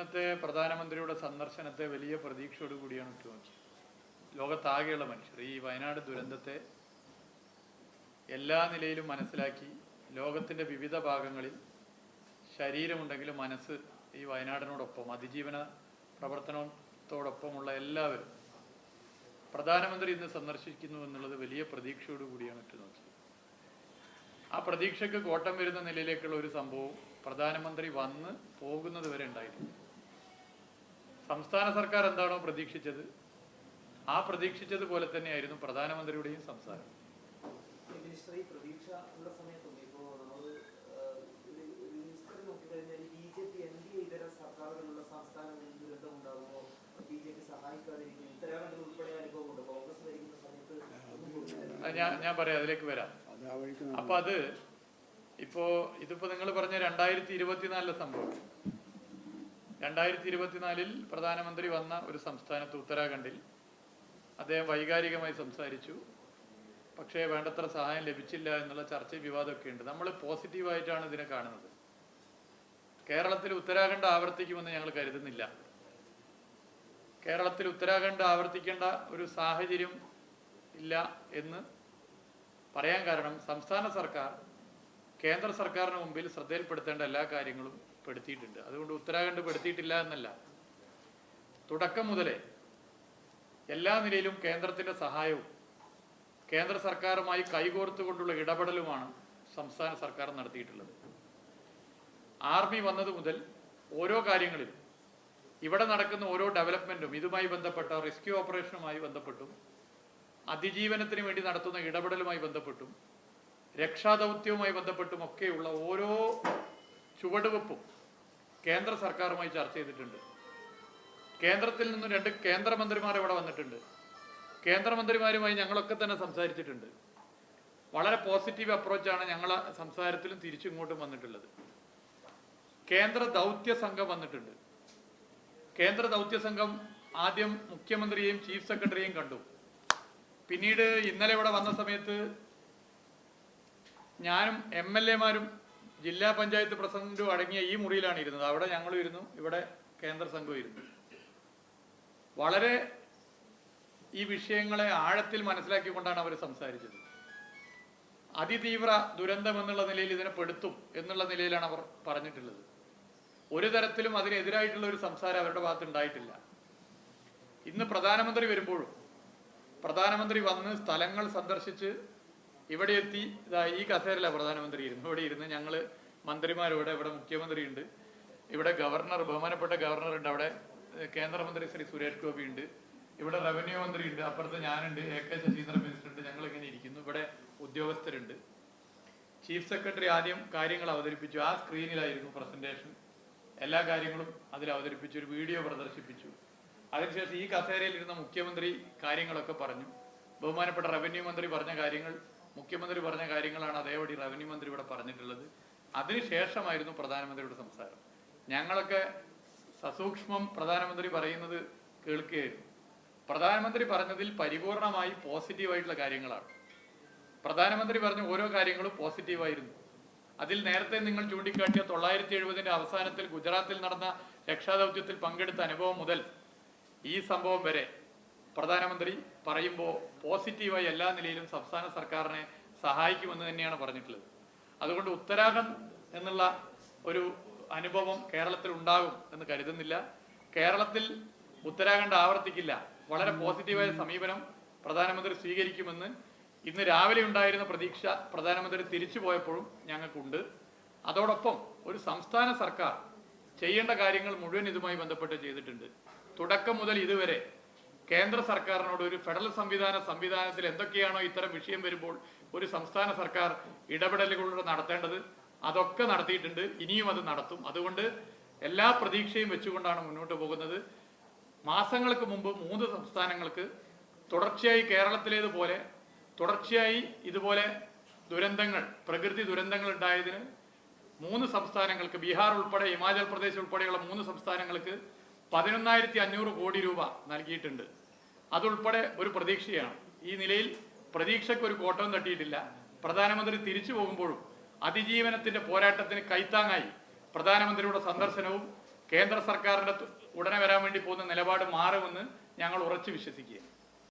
ഇന്നത്തെ പ്രധാനമന്ത്രിയുടെ സന്ദർശനത്തെ വലിയ പ്രതീക്ഷയോട് കൂടിയാണ് ഉറ്റുനോക്കിയത് ലോകത്താകെയുള്ള മനുഷ്യർ. ഈ വയനാട് ദുരന്തത്തെ എല്ലാ നിലയിലും മനസ്സിലാക്കി ലോകത്തിന്റെ വിവിധ ഭാഗങ്ങളിൽ ശരീരമുണ്ടെങ്കിലും മനസ്സ് ഈ വയനാടിനോടൊപ്പം അതിജീവന പ്രവർത്തനത്തോടൊപ്പമുള്ള എല്ലാവരും പ്രധാനമന്ത്രി ഇന്ന് സന്ദർശിക്കുന്നു എന്നുള്ളത് വലിയ പ്രതീക്ഷയോട് കൂടിയാണ് ഉറ്റുനോക്കിയത് ആ പ്രതീക്ഷയ്ക്ക് കോട്ടം വരുന്ന നിലയിലേക്കുള്ള ഒരു സംഭവം പ്രധാനമന്ത്രി വന്ന് പോകുന്നത് വരെ ഉണ്ടായിരുന്നു സംസ്ഥാന സർക്കാർ എന്താണോ പ്രതീക്ഷിച്ചത് ആ പ്രതീക്ഷിച്ചതുപോലെ തന്നെയായിരുന്നു പ്രധാനമന്ത്രിയുടെയും സംസാരം. ഞാൻ ഞാൻ പറയാം അതിലേക്ക് വരാം. അപ്പൊ അത് ഇപ്പോ ഇതിപ്പോ നിങ്ങൾ പറഞ്ഞ രണ്ടായിരത്തി ഇരുപത്തിനാലിലെ സംഭവം. രണ്ടായിരത്തി ഇരുപത്തിനാലിൽ പ്രധാനമന്ത്രി വന്ന ഒരു സംസ്ഥാനത്ത് ഉത്തരാഖണ്ഡിൽ അദ്ദേഹം വൈകാരികമായി സംസാരിച്ചു. പക്ഷേ വേണ്ടത്ര സഹായം ലഭിച്ചില്ല എന്നുള്ള ചർച്ചയും വിവാദമൊക്കെ ഉണ്ട്. നമ്മൾ പോസിറ്റീവായിട്ടാണ് ഇതിനെ കാണുന്നത്. കേരളത്തിൽ ഉത്തരാഖണ്ഡ് ആവർത്തിക്കുമെന്ന് ഞങ്ങൾ കരുതുന്നില്ല. കേരളത്തിൽ ഉത്തരാഖണ്ഡ് ആവർത്തിക്കേണ്ട ഒരു സാഹചര്യം ഇല്ല എന്ന് പറയാൻ കാരണം സംസ്ഥാന സർക്കാർ കേന്ദ്ര സർക്കാരിന് മുമ്പിൽ ശ്രദ്ധയിൽപ്പെടുത്തേണ്ട എല്ലാ കാര്യങ്ങളും പെടുത്തിയിട്ടുണ്ട്. അതുകൊണ്ട് ഉത്തരാഖണ്ഡ് പെടുത്തിയിട്ടില്ല എന്നല്ല. തുടക്കം മുതലേ എല്ലാ നിലയിലും കേന്ദ്രത്തിന്റെ സഹായവും കേന്ദ്ര സർക്കാരുമായി കൈകോർത്തുകൊണ്ടുള്ള ഇടപെടലുമാണ് സംസ്ഥാന സർക്കാർ നടത്തിയിട്ടുള്ളത്. ആർമി വന്നത് മുതൽ ഓരോ കാര്യങ്ങളിലും ഇവിടെ നടക്കുന്ന ഓരോ ഡെവലപ്മെന്റും ഇതുമായി ബന്ധപ്പെട്ട റെസ്ക്യൂ ഓപ്പറേഷനുമായി ബന്ധപ്പെട്ടും അതിജീവനത്തിന് വേണ്ടി നടത്തുന്ന ഇടപെടലുമായി ബന്ധപ്പെട്ടും രക്ഷാദൗത്യവുമായി ബന്ധപ്പെട്ടും ഒക്കെയുള്ള ഓരോ ചുവടുവെപ്പും കേന്ദ്ര സർക്കാരുമായി ചർച്ച ചെയ്തിട്ടുണ്ട്. കേന്ദ്രത്തിൽ നിന്ന് രണ്ട് കേന്ദ്രമന്ത്രിമാർ ഇവിടെ വന്നിട്ടുണ്ട്. കേന്ദ്രമന്ത്രിമാരുമായി ഞങ്ങളൊക്കെ തന്നെ സംസാരിച്ചിട്ടുണ്ട്. വളരെ പോസിറ്റീവ് അപ്രോച്ചാണ് ഞങ്ങൾ സംസാരത്തിലും തിരിച്ചിങ്ങോട്ടും വന്നിട്ടുള്ളത്. കേന്ദ്ര ദൗത്യ സംഘം വന്നിട്ടുണ്ട്. കേന്ദ്ര ദൗത്യ സംഘം ആദ്യം മുഖ്യമന്ത്രിയെയും ചീഫ് സെക്രട്ടറിയെയും കണ്ടു. പിന്നീട് ഇന്നലെ ഇവിടെ വന്ന സമയത്ത് ഞാനും എം എൽ എമാരും ജില്ലാ പഞ്ചായത്ത് പ്രസിഡന്റും അടങ്ങിയ ഈ മുറിയിലാണ് ഇരുന്നത്. അവിടെ ഞങ്ങളും ഇരുന്നു. ഇവിടെ കേന്ദ്ര സംഘവും ഇരുന്നു. വളരെ ഈ വിഷയങ്ങളെ ആഴത്തിൽ മനസ്സിലാക്കിക്കൊണ്ടാണ് അവർ സംസാരിച്ചത്. അതിതീവ്ര ദുരന്തം എന്നുള്ള നിലയിൽ ഇതിനെ പെടുത്തും എന്നുള്ള നിലയിലാണ് അവർ പറഞ്ഞിട്ടുള്ളത്. ഒരു തരത്തിലും അതിനെതിരായിട്ടുള്ള ഒരു സംസാരം അവരുടെ ഭാഗത്ത് ഉണ്ടായിട്ടില്ല. ഇന്ന് പ്രധാനമന്ത്രി വരുമ്പോഴും പ്രധാനമന്ത്രി വന്ന് സ്ഥലങ്ങൾ സന്ദർശിച്ച് ഇവിടെ എത്തി ഈ കസേരയിലാണ് പ്രധാനമന്ത്രി ഇരുന്നു ഇവിടെ ഇരുന്ന് ഞങ്ങൾ മന്ത്രിമാരോടെ ഇവിടെ മുഖ്യമന്ത്രി ഉണ്ട് ഇവിടെ ഗവർണർ ബഹുമാനപ്പെട്ട ഗവർണർ ഉണ്ട് അവിടെ കേന്ദ്രമന്ത്രി ശ്രീ സുരേഷ് ഗോപി ഉണ്ട് ഇവിടെ റവന്യൂ മന്ത്രി ഉണ്ട് അപ്പുറത്ത് ഞാനുണ്ട് എ കെ ശശീന്ദ്രൻ മിനിസ്റ്റർ ഉണ്ട് ഞങ്ങൾ ഇങ്ങനെ ഇരിക്കുന്നു ഇവിടെ ഉദ്യോഗസ്ഥരുണ്ട്. ചീഫ് സെക്രട്ടറി ആദ്യം കാര്യങ്ങൾ അവതരിപ്പിച്ചു ആ സ്ക്രീനിലായിരുന്നു പ്രസന്റേഷൻ. എല്ലാ കാര്യങ്ങളും അതിൽ അവതരിപ്പിച്ചു ഒരു വീഡിയോ പ്രദർശിപ്പിച്ചു. അതിനുശേഷം ഈ കസേരയിൽ ഇരുന്ന മുഖ്യമന്ത്രി കാര്യങ്ങളൊക്കെ പറഞ്ഞു. ബഹുമാനപ്പെട്ട റവന്യൂ മന്ത്രി പറഞ്ഞ കാര്യങ്ങൾ മുഖ്യമന്ത്രി പറഞ്ഞ കാര്യങ്ങളാണ് അതേപടി റവന്യൂ മന്ത്രി ഇവിടെ പറഞ്ഞിട്ടുള്ളത്. അതിനുശേഷമായിരുന്നു പ്രധാനമന്ത്രിയുടെ സംസാരം. ഞങ്ങളൊക്കെ സസൂക്ഷ്മം പ്രധാനമന്ത്രി പറയുന്നത് കേൾക്കുകയായിരുന്നു. പ്രധാനമന്ത്രി പറഞ്ഞതിൽ പരിപൂർണമായി പോസിറ്റീവായിട്ടുള്ള കാര്യങ്ങളാണ്. പ്രധാനമന്ത്രി പറഞ്ഞ ഓരോ കാര്യങ്ങളും പോസിറ്റീവായിരുന്നു. അതിൽ നേരത്തെ നിങ്ങൾ ചൂണ്ടിക്കാട്ടിയ തൊള്ളായിരത്തി എഴുപതിന്റെ അവസാനത്തിൽ ഗുജറാത്തിൽ നടന്ന രക്ഷാദൗത്യത്തിൽ പങ്കെടുത്ത അനുഭവം മുതൽ ഈ സംഭവം വരെ പ്രധാനമന്ത്രി പറയുമ്പോൾ പോസിറ്റീവായി എല്ലാ നിലയിലും സംസ്ഥാന സർക്കാരിനെ സഹായിക്കുമെന്ന് തന്നെയാണ് പറഞ്ഞിട്ടുള്ളത്. അതുകൊണ്ട് ഉത്തരാഖണ്ഡ് എന്നുള്ള ഒരു അനുഭവം കേരളത്തിൽ ഉണ്ടാകും എന്ന് കരുതുന്നില്ല. കേരളത്തിൽ ഉത്തരാഖണ്ഡ് ആവർത്തിക്കില്ല. വളരെ പോസിറ്റീവായ സമീപനം പ്രധാനമന്ത്രി സ്വീകരിക്കുമെന്ന് ഇന്ന് രാവിലെ ഉണ്ടായിരുന്ന പ്രതീക്ഷ പ്രധാനമന്ത്രി തിരിച്ചു പോയപ്പോഴും ഞങ്ങൾക്കുണ്ട്. അതോടൊപ്പം ഒരു സംസ്ഥാന സർക്കാർ ചെയ്യേണ്ട കാര്യങ്ങൾ മുഴുവൻ ഇതുമായി ബന്ധപ്പെട്ട് ചെയ്തിട്ടുണ്ട്. തുടക്കം മുതൽ ഇതുവരെ കേന്ദ്ര സർക്കാരിനോട് ഒരു ഫെഡറൽ സംവിധാന സംവിധാനത്തിൽ എന്തൊക്കെയാണോ ഇത്തരം വിഷയം വരുമ്പോൾ ഒരു സംസ്ഥാന സർക്കാർ ഇടപെടലുകളിലൂടെ നടത്തേണ്ടത് അതൊക്കെ നടത്തിയിട്ടുണ്ട്. ഇനിയും അത് നടത്തും. അതുകൊണ്ട് എല്ലാ പ്രതീക്ഷയും വെച്ചുകൊണ്ടാണ് മുന്നോട്ട് പോകുന്നത്. മാസങ്ങൾക്ക് മുമ്പ് മൂന്ന് സംസ്ഥാനങ്ങൾക്ക് തുടർച്ചയായി കേരളത്തിലേതുപോലെ തുടർച്ചയായി ഇതുപോലെ ദുരന്തങ്ങൾ പ്രകൃതി ദുരന്തങ്ങൾ ഉണ്ടായതിന് മൂന്ന് സംസ്ഥാനങ്ങൾക്ക് ബീഹാർ ഉൾപ്പെടെ ഹിമാചൽ പ്രദേശ് ഉൾപ്പെടെയുള്ള മൂന്ന് സംസ്ഥാനങ്ങൾക്ക് പതിനൊന്നായിരത്തി അഞ്ഞൂറ് കോടി രൂപ നൽകിയിട്ടുണ്ട്. അതുൾപ്പെടെ ഒരു പ്രതീക്ഷയാണ്. ഈ നിലയിൽ പ്രതീക്ഷയ്ക്ക് ഒരു കോട്ടം തട്ടിയിട്ടില്ല. പ്രധാനമന്ത്രി തിരിച്ചു പോകുമ്പോഴും അതിജീവനത്തിന്റെ പോരാട്ടത്തിന് കൈത്താങ്ങായി പ്രധാനമന്ത്രിയുടെ സന്ദർശനവും കേന്ദ്ര സർക്കാരിന്റെ ഉടനെ വരാൻ വേണ്ടി പോകുന്ന നിലപാട് മാറുമെന്ന് ഞങ്ങൾ ഉറച്ചു വിശ്വസിക്കുക